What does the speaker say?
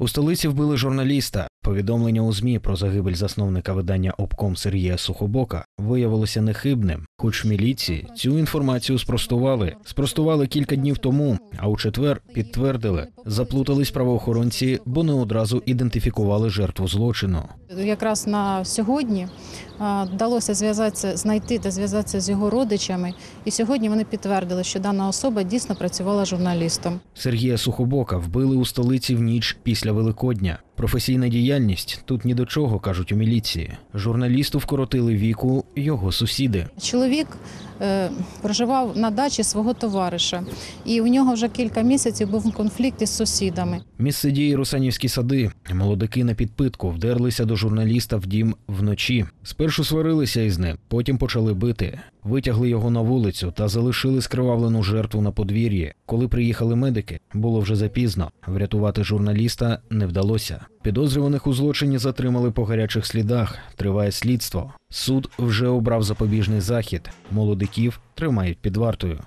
У столиці вбили журналіста. Повідомлення у ЗМІ про загибель засновника видання обком Сергія Сухобока виявилося нехибним. Хоч міліції цю інформацію спростували. Спростували кілька днів тому, а у четвер підтвердили. Заплутались правоохоронці, бо не одразу ідентифікували жертву злочину. Якраз на сьогодні вдалося зв'язатися, знайти та зв'язатися з його родичами. І сьогодні вони підтвердили, що дана особа дійсно працювала журналістом. Сергія Сухобока вбили у столиці в ніч після Великодня. Професійна діяльність тут ні до чого кажуть у міліції. Журналісту вкоротили віку його сусіди. Чоловік проживав на дачі свого товариша, і у нього вже кілька місяців був конфлікт із сусідами. Місце дії Русанівські сади. Молодики на підпитку вдерлися до журналіста в дім вночі. Спершу сварилися із ним, потім почали бити. Витягли його на вулицю та залишили скривавлену жертву на подвір'ї. Коли приїхали медики, було вже запізно. Врятувати журналіста не вдалося. Підозрюваних у злочині затримали по гарячих слідах. Триває слідство. Суд вже обрав запобіжний захід. Молодиків тримають під вартою.